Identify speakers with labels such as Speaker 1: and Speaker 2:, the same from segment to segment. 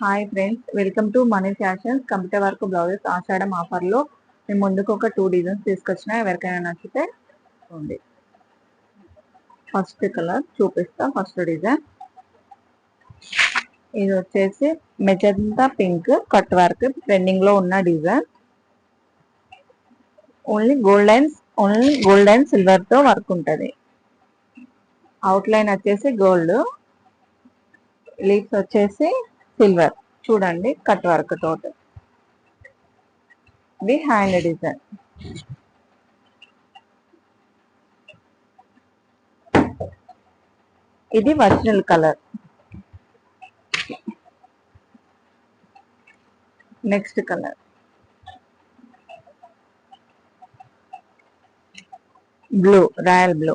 Speaker 1: Hi friends welcome to Mani fashions computer work blouses Ashadham ఆఫర్లో మేము ముందుకు ఒక టూ డిజైన్స్ తీసుకొచ్చిన. ఎవరికైనా నచ్చితే ఉంది ఫస్ట్ కలర్ చూపిస్తా ఫస్ట్ డిజైన్ ఇది వచ్చేసి మెజంతా పింక్ కట్ వర్క్ ట్రెండింగ్లో ఉన్న design only gold and only gold and సిల్వర్తో work ఉంటుంది. అవుట్ లైన్ వచ్చేసి గోల్డ్ లీవ్స్ వచ్చేసి సిల్వర్ చూడండి కట్ వర్క్ తోటి. ఇది హ్యాండ్ డిజైన్ ఇది original colour next colour blue royal blue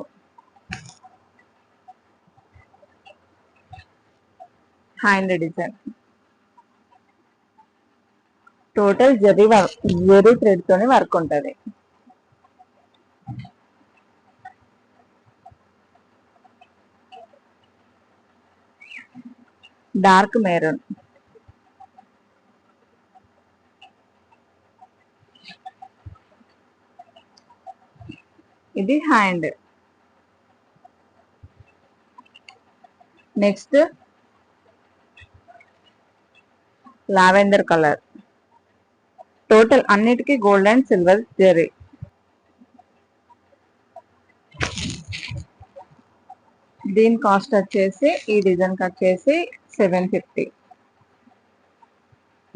Speaker 1: hand design total zari work zari thread తోని work ఉంటుంది. Dark maroon. ఇది hand. Next lavender colour. Total అన్నిటికీ గోల్డ్ అండ్ సిల్వర్ జరీ. దీని కాస్ట్ వచ్చేసి ఈ డిజైన్ వచ్చేసి seven fifty.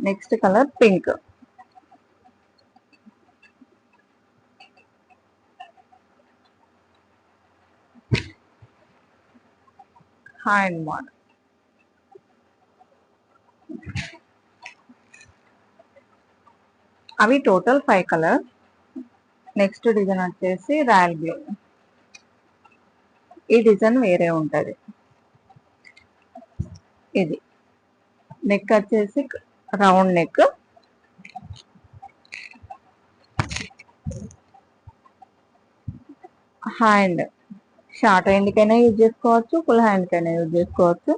Speaker 1: Next colour pink. Hand model అవి total five colour. Next design వచ్చేసి రాయల్ బ్లూ. ఈ డిజైన్ వేరే ఉంటుంది. ఇది. నెక్ వచ్చేసి రౌండ్ నెక్. హ్యాండ్. షార్ట్ హ్యాండ్కైనా యూజ్ చేసుకోవచ్చు ఫుల్ హ్యాండ్కైనా యూజ్ చేసుకోవచ్చు.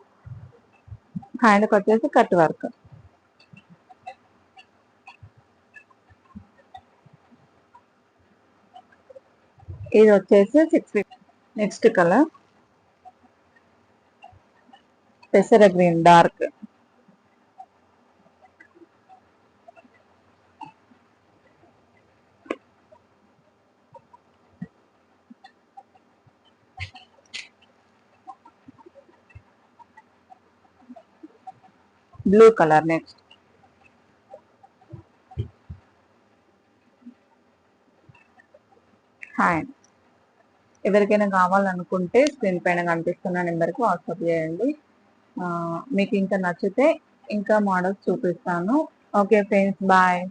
Speaker 1: హ్యాండ్కి వచ్చేసి కట్ వర్క్. ఇది వచ్చేసి సిక్స్ ఫిఫ్టీ నెక్స్ట్ కలర్ పెసర green dark blue colour next hi ఎవరికైనా కావాలనుకుంటే స్క్రీన్ పైన కనిపిస్తున్న నెంబర్కి వాట్సాప్ చేయండి. మీకు ఇంకా నచ్చితే ఇంకా మోడల్స్ చూపిస్తాను. Okay friends bye